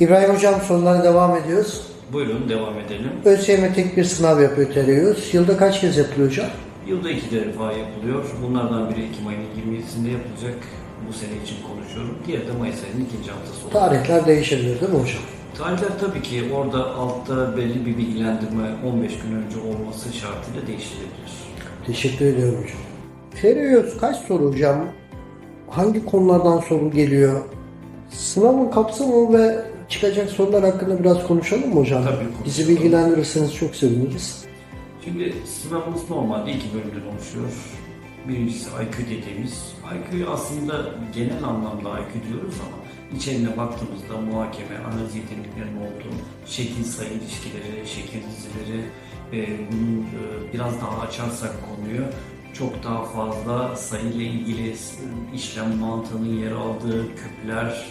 İbrahim Hocam sorulara devam ediyoruz. Buyurun devam edelim. ÖSYM tek bir sınav yapıyor TRYUZ. Yılda kaç kez yapılıyor hocam? Yılda iki defa yapılıyor. Bunlardan biri Ekim ayının 27'sinde yapılacak. Bu sene için konuşuyorum. Diğeri de Mayıs ayının ikinci haftası olacak. Tarihler değişebilir değil mi hocam? Tarihler tabii ki orada altta belli bir bilgilendirme 15 gün önce olması şartıyla değiştirilebilir. Teşekkür ediyorum hocam. TRYUZ kaç soru hocam? Hangi konulardan soru geliyor? Sınavın kapsamı ve çıkacak sorular hakkında biraz konuşalım mı hocam? Tabii, konuşalım. Bizi bilgilendirirseniz çok seviniriz. Şimdi sınavımız normalde iki bölümden oluşuyor. Birincisi IQ dediğimiz. IQ aslında genel anlamda IQ diyoruz ama içeriğine baktığımızda muhakeme, analiz yeteneklerinin olduğu, şekil sayı ilişkileri, şekil dizileri, e, bunun e, biraz daha açarsak konuyu çok daha fazla sayıyla ilgili işlem mantığının yer aldığı küpler,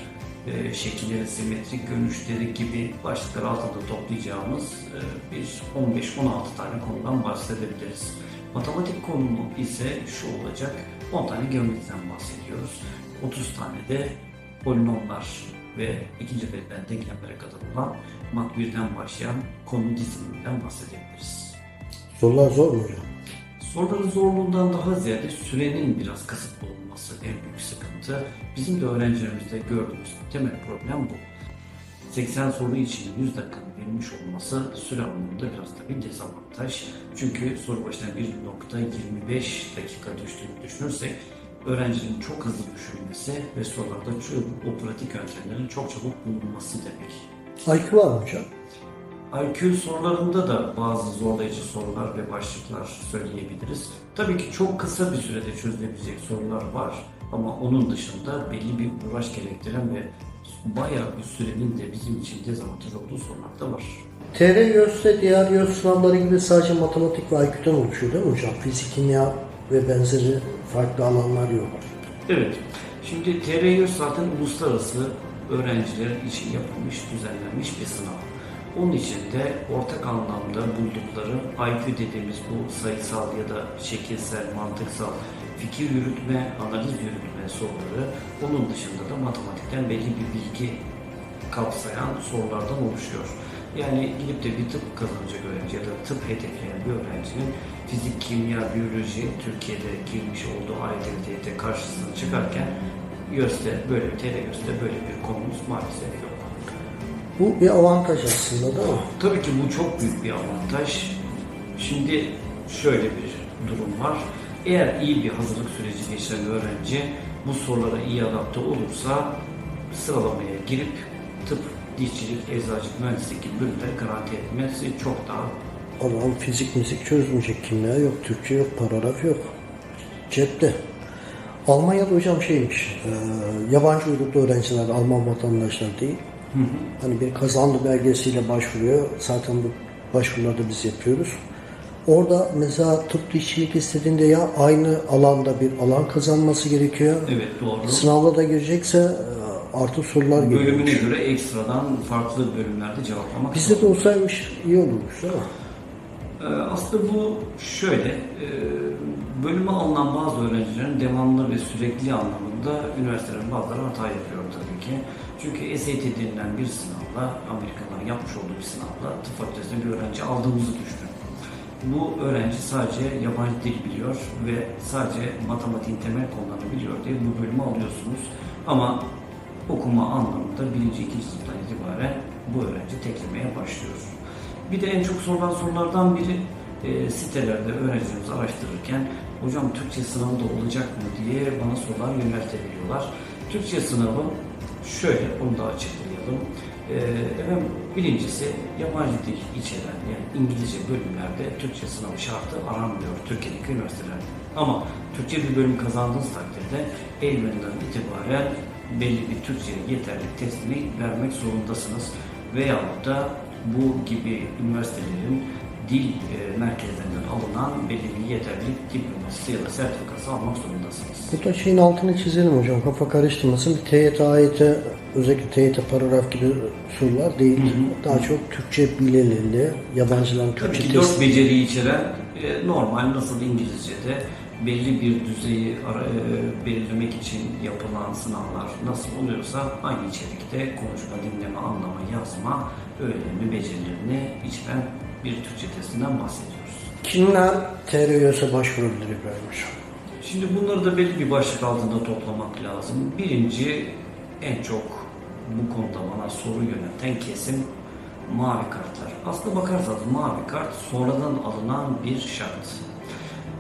e, şekilleri, simetrik görünüşleri gibi başlıklar altında toplayacağımız e, bir 15-16 tane konudan bahsedebiliriz. Matematik konulu ise şu olacak, 10 tane geometriden bahsediyoruz. 30 tane de polinomlar ve ikinci verilen denklemlere kadar olan mat 1'den başlayan konu diziliminden bahsedebiliriz. Sorular zor mu hocam? Soruların zorluğundan daha ziyade sürenin biraz kısıtlı olması en büyük sıkıntı. Bizim de öğrencilerimizde gördüğümüz temel problem bu. 80 soru için 100 dakikanın verilmiş olması süre anlamında biraz da bir dezavantaj. Çünkü soru başına 1.25 dakika düştüğünü düşünürsek öğrencinin çok hızlı düşünmesi ve sorularda o pratik yöntemlerin çok çabuk bulunması demek. IQ var mı hocam? IQ sorularında da bazı zorlayıcı sorular ve başlıklar söyleyebiliriz. Tabii ki çok kısa bir sürede çözülebilecek sorular var ama onun dışında belli bir uğraş gerektiren ve bayağı bir sürenin de bizim için dezavantaj olduğu sorular da var. TRYUZ'de diğer YÖZ sınavları gibi sadece matematik ve IQ'den oluşuyor değil mi hocam? Fizik, kimya ve benzeri farklı alanlar yok. Evet, şimdi TRY zaten uluslararası öğrenciler için yapılmış, düzenlenmiş bir sınav. Onun için de ortak anlamda buldukları IQ dediğimiz bu sayısal ya da şekilsel, mantıksal fikir yürütme, analiz yürütme soruları, onun dışında da matematikten belli bir bilgi kapsayan sorulardan oluşuyor. Yani gidip de bir tıp kazanacak öğrenci ya da tıp hedefleyen bir öğrencinin fizik, kimya, biyoloji Türkiye'de girmiş olduğu AYT karşısına çıkarken YÖS'te böyle bir TRYÖS'te böyle bir konumuz maalesef yok. Bu bir avantaj aslında mi? Tabii ki bu çok büyük bir avantaj. Şimdi şöyle bir durum var. Eğer iyi bir hazırlık süreci geçiren öğrenci bu sorulara iyi adapte olursa sıralamaya girip tıp, dişçilik, eczacılık, mühendislik gibi bölümleri garanti etmesi çok daha Adam fizik müzik çözmeyecek, kimya yok, Türkçe yok, paragraf yok. Cepte. Almanya'da hocam şeymiş, e, yabancı uyruklu öğrenciler, Alman vatandaşlar değil. Hani bir kazandı belgesiyle başvuruyor. Zaten bu başvuruları da biz yapıyoruz. Orada mesela tıp dişçilik istediğinde ya aynı alanda bir alan kazanması gerekiyor. evet doğru. Sınavda da girecekse e, artı sorular geliyor. Bölümüne göre ekstradan farklı bölümlerde cevaplamak Bizde de olsaymış iyi olurmuş değil mi? Ee, Aslında bu şöyle, e, bölüme alınan bazı öğrencilerin devamlı ve sürekli anlamında üniversitelerin bazıları hata yapıyor tabii ki. Çünkü SAT denilen bir sınavla, Amerikalıların yapmış olduğu bir sınavla tıp fakültesine bir öğrenci aldığımızı düşünün. Bu öğrenci sadece yabancı dil biliyor ve sadece matematiğin temel konularını biliyor diye bu bölümü alıyorsunuz. Ama okuma anlamında birinci, ikinci sınıftan itibaren bu öğrenci teklemeye başlıyor. Bir de en çok sorulan sorulardan biri e, sitelerde öğrencilerimizi araştırırken hocam Türkçe sınavı da olacak mı diye bana sorular yöneltebiliyorlar. Türkçe sınavı şöyle, onu da açıklayalım. E, efendim, birincisi yabancı dil içeren yani İngilizce bölümlerde Türkçe sınavı şartı aranmıyor Türkiye'deki üniversitelerde. Ama Türkçe bir bölüm kazandığınız takdirde Eylül'den itibaren belli bir Türkçe yeterlilik testini vermek zorundasınız. Veyahut da bu gibi üniversitelerin dil e, merkezlerinden alınan belli bir yeterlilik diploması ya da sertifikası almak zorundasınız. Bu da şeyin altını çizelim hocam. Kafa karıştırmasın. TYT, AYT, özellikle TYT paragraf gibi sorular değil. Daha çok Türkçe bilelili, yabancıların Tabii Türkçe ki test. dört beceriyi içeren e, normal nasıl İngilizce'de belli bir düzeyi ara- e, belirlemek için yapılan sınavlar nasıl oluyorsa aynı içerikte konuşma, dinleme, anlama, yazma öğrenimi, becerilerini içeren bir Türkçe testinden bahsediyoruz. Kimler TRYS'e başvurabilir İbrahim Hocam? Şimdi bunları da belli bir başlık altında toplamak lazım. Birinci en çok bu konuda bana soru yönelten kesim mavi kartlar. Aslına bakarsanız mavi kart sonradan alınan bir şart.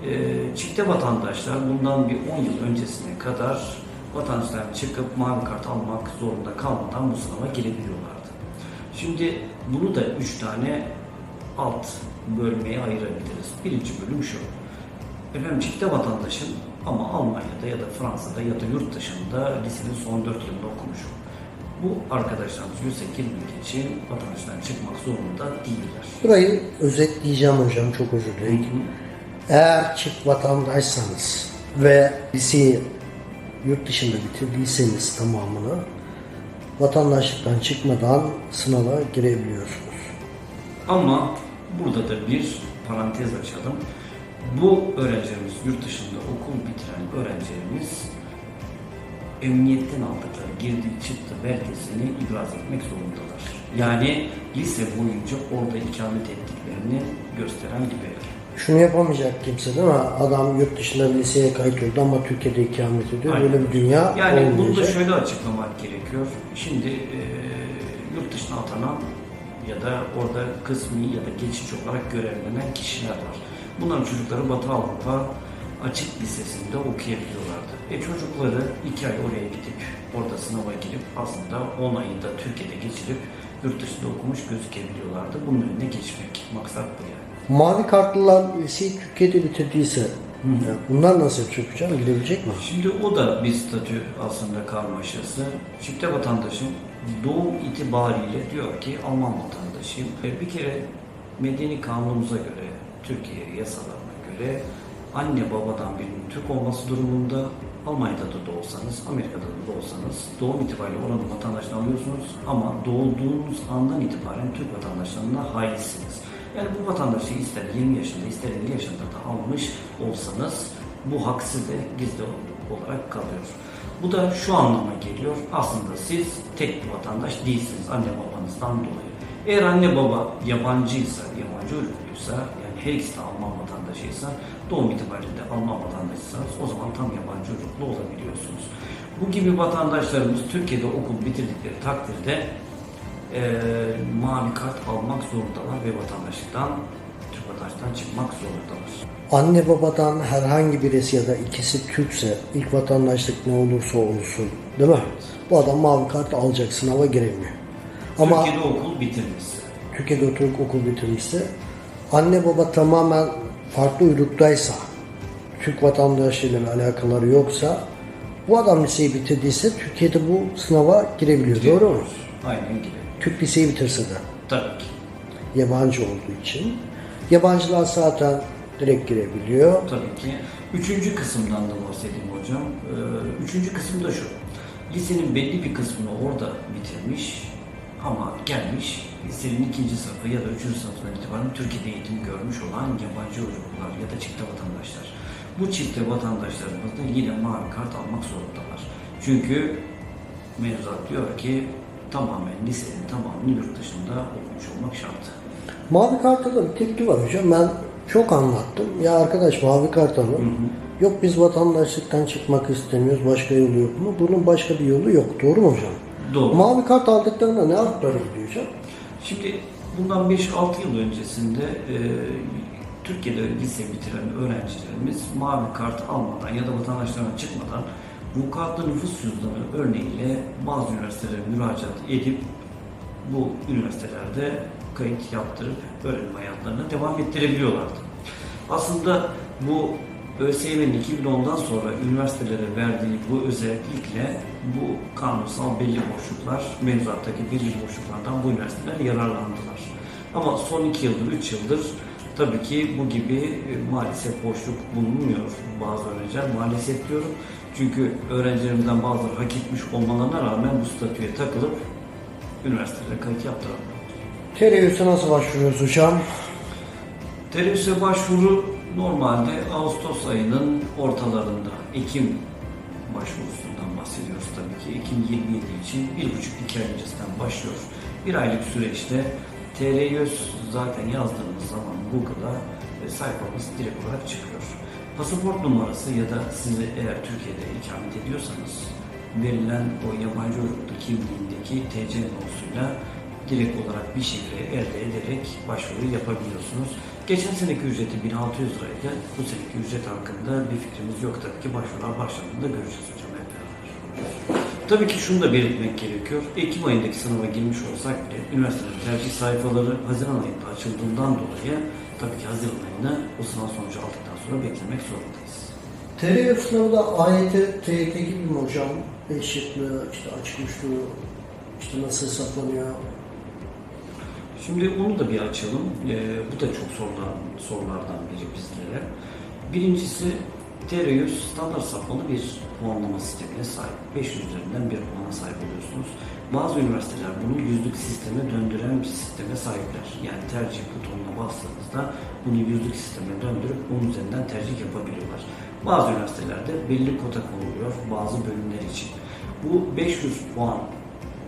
Ee, çifte vatandaşlar bundan bir 10 yıl öncesine kadar vatandaşlar çıkıp mavi kart almak zorunda kalmadan bu sınava girebiliyorlardı. Şimdi bunu da 3 tane alt bölmeye ayırabiliriz. Birinci bölüm şu. Efendim çifte vatandaşın ama Almanya'da ya da Fransa'da ya da yurt dışında lisenin son 4 yılında okumuş. Bu arkadaşlarımız yüksek girmek için vatandaştan çıkmak zorunda değiller. Burayı özetleyeceğim hocam çok özür dilerim. Eğer çift vatandaşsanız ve liseyi yurt dışında bitirdiyseniz tamamını vatandaşlıktan çıkmadan sınava girebiliyorsunuz. Ama burada da bir parantez açalım. Bu öğrencilerimiz, yurt dışında okul bitiren öğrencilerimiz emniyetten aldıkları girdi çıktı belgesini ibraz etmek zorundalar. Yani lise boyunca orada ikamet ettiklerini gösteren bir belge. Şunu yapamayacak kimse değil mi? Adam yurt dışında bir liseye kayıt oldu ama Türkiye'de ikamet ediyor. Aynen. Böyle bir dünya Yani bunu da olmayacak. şöyle açıklamak gerekiyor. Şimdi e, yurt dışına atanan ya da orada kısmi ya da geçici olarak görevlenen kişiler var. Bunların çocukları Batı Avrupa Açık Lisesi'nde okuyabiliyorlardı. E çocukları iki ay oraya gidip orada sınava girip aslında 10 ayı da Türkiye'de geçirip yurt dışında okumuş gözükebiliyorlardı. Bunun önüne geçmek. Maksat bu yani. Mavi kartlılar liseyi Türkiye'de bitirdiyse ya bunlar nasıl yapacak hocam? Girebilecek mi? Şimdi o da bir statü aslında karmaşası. Çifte vatandaşın doğum itibariyle diyor ki Alman vatandaşıyım. E, Bir kere medeni kanunumuza göre, Türkiye yasalarına göre anne babadan birinin Türk olması durumunda Almanya'da da doğsanız, Amerika'da da doğsanız doğum itibariyle oranın vatandaşlığını alıyorsunuz ama doğduğunuz andan itibaren Türk vatandaşlığına haizsiniz. Yani bu vatandaşlığı ister 20 yaşında ister 50 yaşında da almış olsanız bu hak size gizli olarak kalıyor. Bu da şu anlama geliyor. Aslında siz tek bir vatandaş değilsiniz anne babanızdan dolayı. Eğer anne baba yabancıysa, yabancı uyrukluuysa, yani her ikisi de Alman vatandaşıysa, doğum itibariyle Alman vatandaşıysanız o zaman tam yabancı uyruklu olabiliyorsunuz. Bu gibi vatandaşlarımız Türkiye'de okul bitirdikleri takdirde eee mavi kart almak zorundalar ve vatandaşlıktan, Türk vatandaşlıktan çıkmak zorundalar. Anne babadan herhangi birisi ya da ikisi Türkse ilk vatandaşlık ne olursa olsun değil mi? Bu adam mavi kart alacak sınava giremiyor. Ama Türkiye'de okul bitirmişse. Türkiye'de oturup okul bitirmişse anne baba tamamen farklı uyruktaysa Türk vatandaşlığıyla alakaları yoksa bu adam liseyi bitirdiyse Türkiye'de bu sınava girebiliyor. Doğru mu? Aynen gibi. Türk liseyi bitirse de Tabii ki. yabancı olduğu için. Yabancılar zaten direkt girebiliyor. Tabii ki. Üçüncü kısımdan da bahsedeyim hocam. Ee, üçüncü kısım da şu. Lisenin belli bir kısmını orada bitirmiş ama gelmiş lisenin ikinci sınıfı ya da üçüncü sınıfından itibaren Türkiye'de eğitim görmüş olan yabancı uyruklular ya da çifte vatandaşlar. Bu çifte vatandaşlarımız da yine mavi kart almak zorundalar. Çünkü mevzuat diyor ki tamamen lisenin tamamını yurt dışında okumuş olmak şart. Mavi kartta da bir tepki var hocam. Ben çok anlattım. Ya arkadaş mavi kart alın. Yok biz vatandaşlıktan çıkmak istemiyoruz. Başka yolu yok mu? Bunun başka bir yolu yok. Doğru mu hocam? Doğru. Mavi kart aldıklarında ne hakları gidiyor hocam? Şimdi bundan 5-6 yıl öncesinde e, Türkiye'de lise bitiren öğrencilerimiz mavi kart almadan ya da vatandaşlarına çıkmadan vukuatlı nüfus cüzdanı örneğiyle bazı üniversitelere müracaat edip bu üniversitelerde kayıt yaptırıp öğrenim hayatlarına devam ettirebiliyorlardı. Aslında bu ÖSYM'nin 2010'dan sonra üniversitelere verdiği bu özellikle bu kanunsal belli boşluklar, mevzuattaki belli boşluklardan bu üniversiteler yararlandılar. Ama son 2 yıldır, 3 yıldır tabii ki bu gibi e, maalesef boşluk bulunmuyor bazı öğrenciler. Maalesef diyorum çünkü öğrencilerimizden bazıları hak etmiş olmalarına rağmen bu statüye takılıp üniversitelere kayıt yaptıramıyor. TRYS'e nasıl başvuruyoruz hocam? Teröriste başvuru Normalde Ağustos ayının ortalarında Ekim başvurusundan bahsediyoruz tabii ki. Ekim 27 için bir buçuk iki ay öncesinden başlıyor. Bir aylık süreçte TR100 zaten yazdığımız zaman Google'a sayfamız direkt olarak çıkıyor. Pasaport numarası ya da sizi eğer Türkiye'de ikamet ediyorsanız verilen o yabancı uyruklu kimliğindeki TC numarasıyla direkt olarak bir şifre elde ederek başvuru yapabiliyorsunuz. Geçen seneki ücreti 1600 liraydı. Bu seneki ücret hakkında bir fikrimiz yok tabii ki. Başvurular başladığında göreceğiz hocam hep. Tabii ki şunu da belirtmek gerekiyor. Ekim ayındaki sınava girmiş olsak bile üniversitenin tercih sayfaları Haziran ayında açıldığından dolayı tabii ki Haziran ayında o sınav sonucu aldıktan sonra beklemek zorundayız. TRY sınavı da AYT, TYT gibi mi hocam? 5 şıklı, işte açık uçlu, işte nasıl hesaplanıyor? Şimdi onu da bir açalım. Ee, bu da çok sorulan sorulardan biri bizlere. Birincisi TR100 standart sapmalı bir puanlama sistemine sahip. 500 üzerinden bir puana sahip oluyorsunuz. Bazı üniversiteler bunu yüzlük sisteme döndüren bir sisteme sahipler. Yani tercih butonuna bastığınızda bunu yüzlük sisteme döndürüp onun üzerinden tercih yapabiliyorlar. Bazı üniversitelerde belli kota konuluyor bazı bölümler için. Bu 500 puan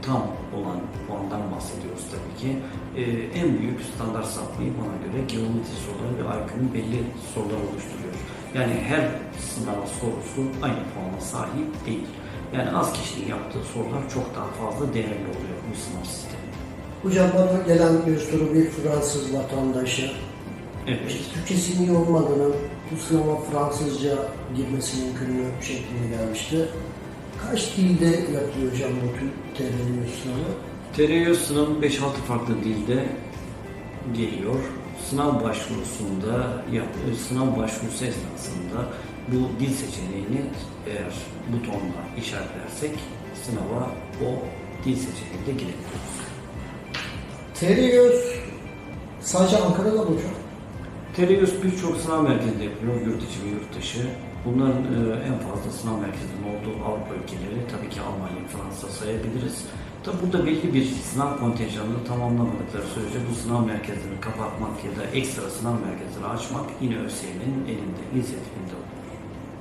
tam olan puandan bahsediyoruz tabii ki. Ee, en büyük standart sapmayı bana göre geometri soruları ve IQ'nun belli sorular oluşturuyor. Yani her sınav sorusu aynı puana sahip değil. Yani az kişinin yaptığı sorular çok daha fazla değerli oluyor bu sınav sistemi. Hocam bana gelen bir soru bir Fransız vatandaşı. Evet. İşte Türkçesinin iyi olmadığını, bu sınava Fransızca girmesi mümkün mü şeklinde gelmişti. Kaç dilde yapılıyor hocam bu tür TRY sınavı? TRY sınavı 5-6 farklı dilde geliyor. Sınav başvurusunda, yap, sınav başvurusu esnasında bu dil seçeneğini eğer butonla işaretlersek sınava o dil seçeneğinde girebiliyoruz. TRY sadece Ankara'da mı hocam? TRY birçok sınav merkezinde yapılıyor, yurt içi ve yurt dışı. Bunların e, en fazla sınav merkezinin olduğu Avrupa ülkeleri tabii ki Almanya, Fransa sayabiliriz. Tabi burada belli bir sınav kontenjanını tamamlamadıkları sürece bu sınav merkezlerini kapatmak ya da ekstra sınav merkezleri açmak yine ÖSYM'nin elinde, inisiyatifinde olur.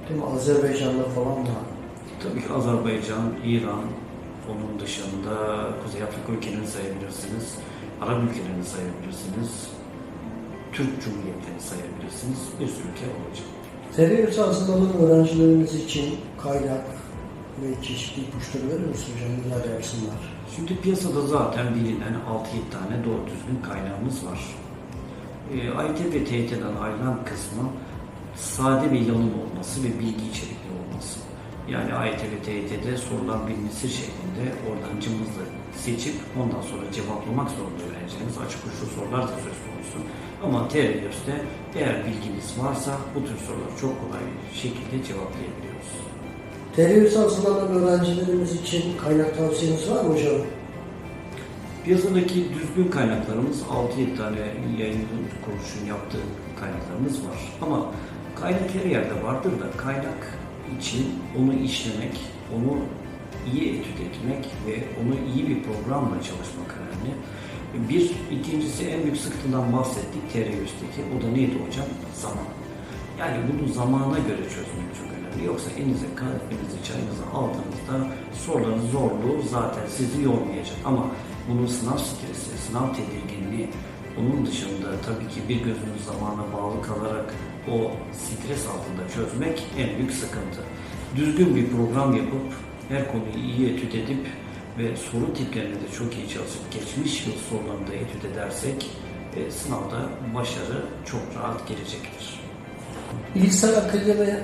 Değil mi? Azerbaycan'da falan da. Tabii ki Azerbaycan, İran, onun dışında Kuzey Afrika ülkelerini sayabilirsiniz, Arap ülkelerini sayabilirsiniz, Türk Cumhuriyetlerini sayabilirsiniz, bir sürü ülke olacak. TRY hazırlanan öğrencilerimiz için kaynak ve çeşitli ipuçları verir misin hocam? Neler yapsınlar? Şimdi piyasada zaten bilinen 6-7 tane doğru düzgün kaynağımız var. E, AYT ve TYT'den ayrılan kısmı sade ve yalın olması ve bilgi içerikli olması. Yani AYT ve TYT'de sorulan bilmesi şeklinde oradan cımbızla seçip ondan sonra cevaplamak zorunda öğrencimiz. Açık uçlu sorular da söz konusu. Ama TRYÖS'te eğer bilginiz varsa bu tür soruları çok kolay bir şekilde cevaplayabiliyoruz. TRY hazırlanan öğrencilerimiz için kaynak tavsiyeniz var mı hocam? Piyasadaki düzgün kaynaklarımız 6-7 tane yayın kuruluşun yaptığı kaynaklarımız var. Ama kaynak her yerde vardır da kaynak için onu işlemek, onu iyi etüt etmek ve onu iyi bir programla çalışmak önemli. Bir, ikincisi en büyük sıkıntıdan bahsettik TR100'teki. O da neydi hocam? Zaman. Yani bunu zamana göre çözmek çok önemli. Yoksa elinize kahvenizi, çayınızı aldığınızda soruların zorluğu zaten sizi yormayacak. Ama bunun sınav stresi, sınav tedirginliği, onun dışında tabii ki bir gözünüz zamana bağlı kalarak o stres altında çözmek en büyük sıkıntı. Düzgün bir program yapıp her konuyu iyi etüt edip ve soru tiplerini de çok iyi çalışıp geçmiş yıl sorularını da etüt edersek e, sınavda başarı çok rahat gelecektir. İlksel Akademi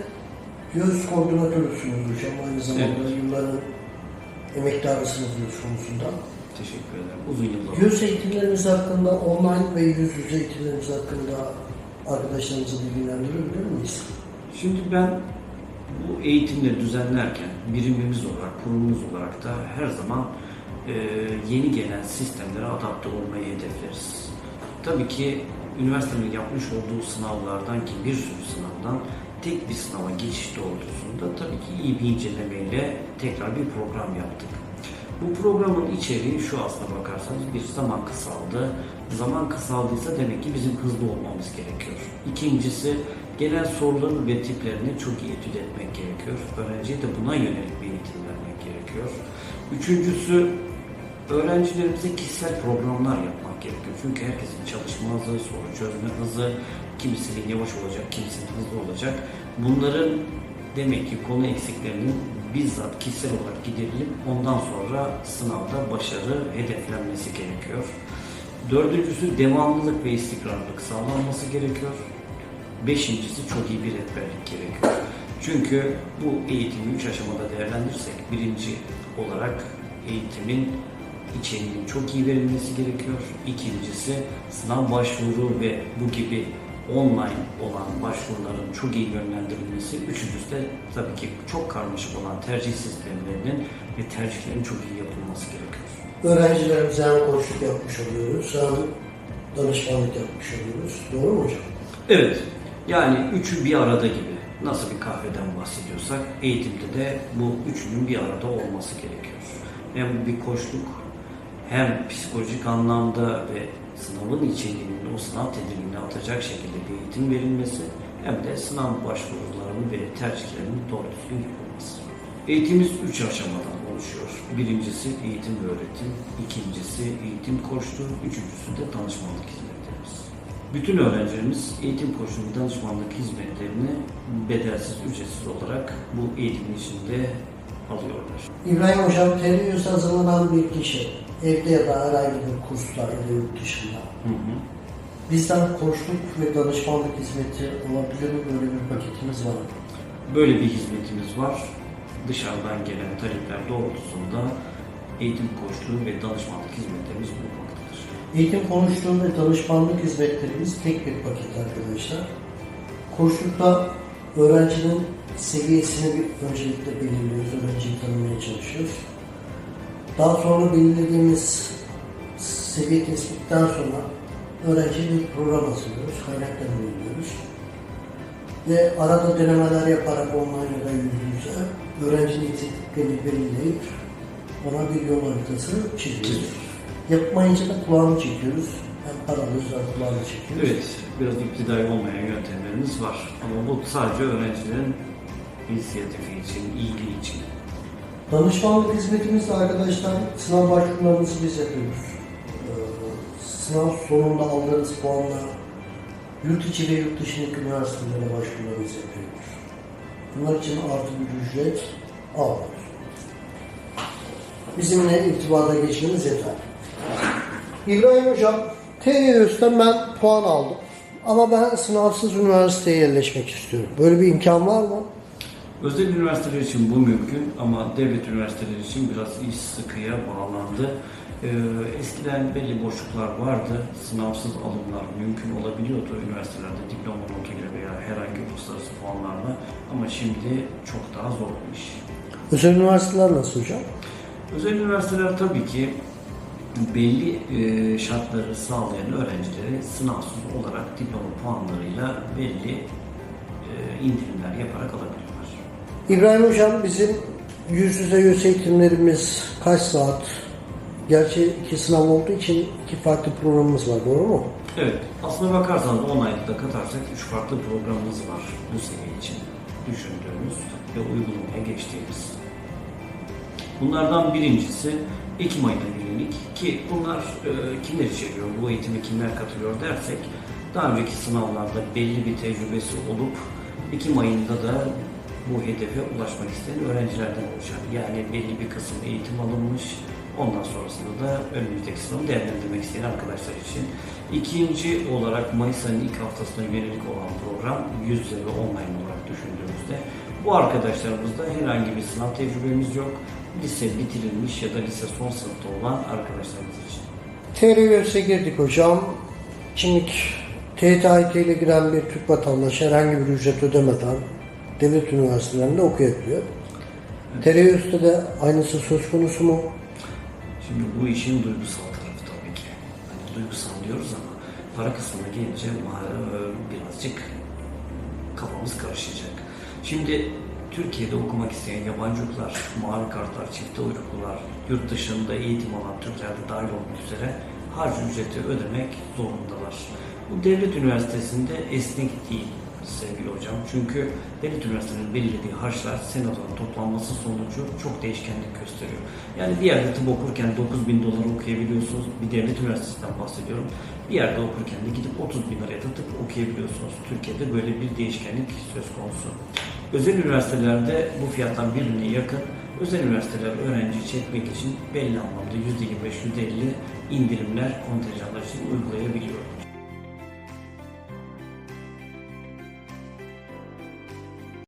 göz koordinatörüsünüz hocam. Aynı zamanda Evet. yılların emektarısınız göz konusunda. Teşekkür ederim. Uzun yıllar. Göz eğitimlerimiz hakkında, online ve yüz yüze eğitimlerimiz hakkında arkadaşlarımızı bilgilendirebilir miyiz? Şimdi ben bu eğitimleri düzenlerken birimimiz olarak, kurumumuz olarak da her zaman e, yeni gelen sistemlere adapte olmayı hedefleriz. Tabii ki üniversitenin yapmış olduğu sınavlardan ki bir sürü sınavdan tek bir sınava geçiş doğrultusunda tabii ki iyi bir incelemeyle tekrar bir program yaptık. Bu programın içeriği şu aslına bakarsanız bir zaman kısaldı. Zaman kısaldıysa demek ki bizim hızlı olmamız gerekiyor. İkincisi Gelen soruları ve tiplerini çok iyi etüt etmek gerekiyor. Öğrenciye de buna yönelik bir eğitim vermek gerekiyor. Üçüncüsü, öğrencilerimize kişisel programlar yapmak gerekiyor. Çünkü herkesin çalışma hızı, soru çözme hızı, kimisinin yavaş olacak, kimisinin hızlı olacak. Bunların demek ki konu eksiklerinin bizzat kişisel olarak giderilip ondan sonra sınavda başarı hedeflenmesi gerekiyor. Dördüncüsü devamlılık ve istikrarlılık sağlanması gerekiyor. Beşincisi çok iyi bir rehberlik gerekiyor. Çünkü bu eğitimi üç aşamada değerlendirirsek birinci olarak eğitimin içeriğinin çok iyi verilmesi gerekiyor. İkincisi sınav başvuru ve bu gibi online olan başvuruların çok iyi yönlendirilmesi. Üçüncüsü de tabii ki çok karmaşık olan tercih sistemlerinin ve tercihlerin çok iyi yapılması gerekiyor. Öğrencilerimize hem koçluk yapmış oluyoruz hem danışmanlık yapmış oluyoruz. Doğru mu hocam? Evet. Yani üçü bir arada gibi. Nasıl bir kahveden bahsediyorsak eğitimde de bu üçünün bir arada olması gerekiyor. Hem bir koçluk hem psikolojik anlamda ve sınavın içeriğinin o sınav tedirginliğini atacak şekilde bir eğitim verilmesi hem de sınav başvurularının ve tercihlerinin doğru düzgün yapılması. Eğitimimiz üç aşamadan oluşuyor. Birincisi eğitim ve öğretim, ikincisi eğitim koçluğu, üçüncüsü de danışmanlık hizmetlerimiz. Bütün öğrencilerimiz eğitim ve danışmanlık hizmetlerini bedelsiz, ücretsiz olarak bu eğitimin içinde alıyorlar. İbrahim Hocam terörist hazırlanan bir kişi evde ya da herhangi bir kursta ya da yurt dışında Hı hı. bizden koçluk ve danışmanlık hizmeti olabilir mi? Böyle bir paketimiz var. mı? Böyle bir hizmetimiz var. Dışarıdan gelen talepler doğrultusunda eğitim koçluğu ve danışmanlık hizmetlerimiz bulunmaktadır. Eğitim konuştuğum ve danışmanlık hizmetlerimiz tek bir paket arkadaşlar. Koçlukta öğrencinin seviyesini bir öncelikle belirliyoruz. Öğrenciyi tanımaya çalışıyoruz. Daha sonra belirlediğimiz seviye tespitten sonra öğrenciye bir program hazırlıyoruz. Kaynaklarını belirliyoruz. Ve arada denemeler yaparak online ya da yüz yüze öğrencinin eksikliklerini belirleyip ona bir yol haritası çiziyoruz. Yapmayınca da kulağını çekiyoruz. Hem paralız hem kulağını çekiyoruz. Evet, biraz iptidai olmayan yöntemlerimiz var. Ama bu sadece öğrencilerin inisiyatifi için, iyiliği için. Danışmanlık hizmetimizde arkadaşlar sınav başvurularımızı biz yapıyoruz. Ee, sınav sonunda aldığınız puanla yurt içi ve yurt dışındaki üniversitelere başvurularımızı yapıyoruz. Bunlar için artı bir ücret almıyoruz. Bizimle irtibata geçmeniz yeter. İbrahim Hocam, TYÖS'ten ben puan aldım. Ama ben sınavsız üniversiteye yerleşmek istiyorum. Böyle bir imkan var mı? Özel üniversiteler için bu mümkün ama devlet üniversiteleri için biraz iş sıkıya bağlandı. Ee, eskiden belli boşluklar vardı. Sınavsız alımlar mümkün olabiliyordu üniversitelerde diploma notuyla veya herhangi uluslararası puanlarla. Ama şimdi çok daha zor bir iş. Özel üniversiteler nasıl hocam? Özel üniversiteler tabii ki belli e, şartları sağlayan öğrencileri sınavsız olarak diploma puanlarıyla belli e, indirimler yaparak alabiliyorlar. İbrahim Hocam bizim yüz yüze yüz eğitimlerimiz kaç saat? Gerçi iki sınav olduğu için iki farklı programımız var doğru mu? Evet, aslına bakarsanız 10 ayda da katarsak 3 farklı programımız var bu seviye için düşündüğümüz ve uygulamaya geçtiğimiz. Bunlardan birincisi Ekim ayına yönelik ki bunlar e, kimler içeriyor, bu eğitime kimler katılıyor dersek daha önceki sınavlarda belli bir tecrübesi olup Ekim ayında da bu hedefe ulaşmak isteyen öğrencilerden oluşan yani belli bir kısım eğitim alınmış ondan sonrasında da önümüzdeki sınavı değerlendirmek isteyen arkadaşlar için. İkinci olarak Mayıs ayının ilk haftasına yönelik olan program yüz yüze ve online olarak düşündüğümüzde bu arkadaşlarımızda herhangi bir sınav tecrübemiz yok. Lise bitirilmiş ya da lise son sınıfta olan arkadaşlarımız için. TRVS'e girdik hocam. Şimdi TYT ile giren bir Türk vatandaşı herhangi bir ücret ödemeden devlet üniversitelerinde okuyabiliyor. TRVS'te de aynısı söz konusu mu? Şimdi bu işin duygusal tarafı tabii ki. Hani duygusal diyoruz ama para kısmına gelince ma- birazcık kafamız karışacak. Şimdi Türkiye'de okumak isteyen yabancılar, mavi kartlar, çifte uyruklular, yurt dışında eğitim alan Türkler de dahil olmak üzere harcı ücreti ödemek zorundalar. Bu devlet üniversitesinde esnek değil. Sevgili hocam. Çünkü devlet üniversitelerinin belirlediği harçlar senatoların toplanması sonucu çok değişkenlik gösteriyor. Yani bir yerde tıp okurken 9 bin dolar okuyabiliyorsunuz. Bir devlet üniversitesinden bahsediyorum. Bir yerde okurken de gidip 30 bin liraya da tıp okuyabiliyorsunuz. Türkiye'de böyle bir değişkenlik söz konusu. Özel üniversitelerde bu fiyatlar birbirine yakın. Özel üniversiteler öğrenci çekmek için belli anlamda %25-%50 indirimler kontenjanlar için uygulayabiliyor.